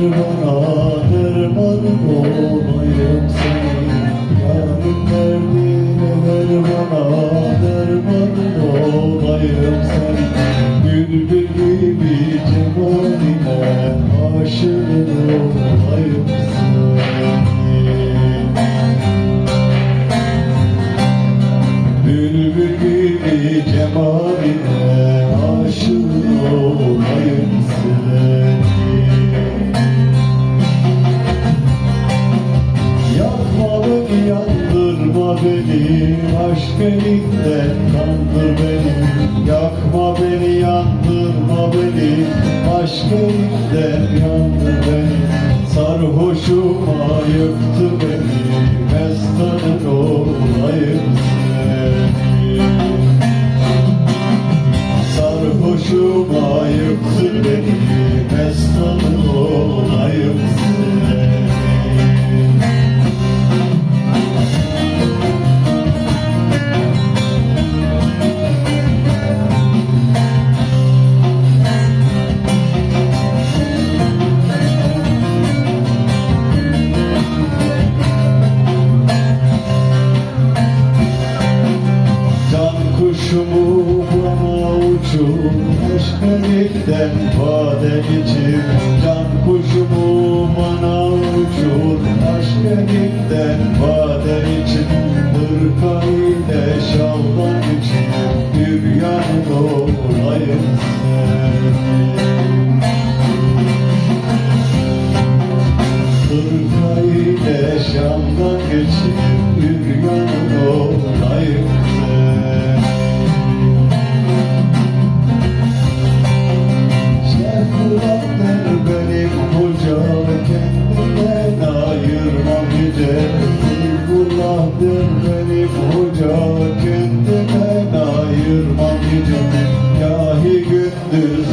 Dermanıma dermanıma yandırma beni Aşk elinden kandır beni. Yakma beni yandırma beni. Aşk elinden yandır beni. Sarhoşuma yıktı beni. Mestanın olayım seni. Sarhoşuma yıktı beni. Mestanın olayım Badeden bade geçir Can kuşumu bana uçur Aşk elimden bade için Hırka ile şaldan için Bir yan olayım Hırka ile şaldan için Kalbim verip hoca kendime ayırmam gece Kahi gündüz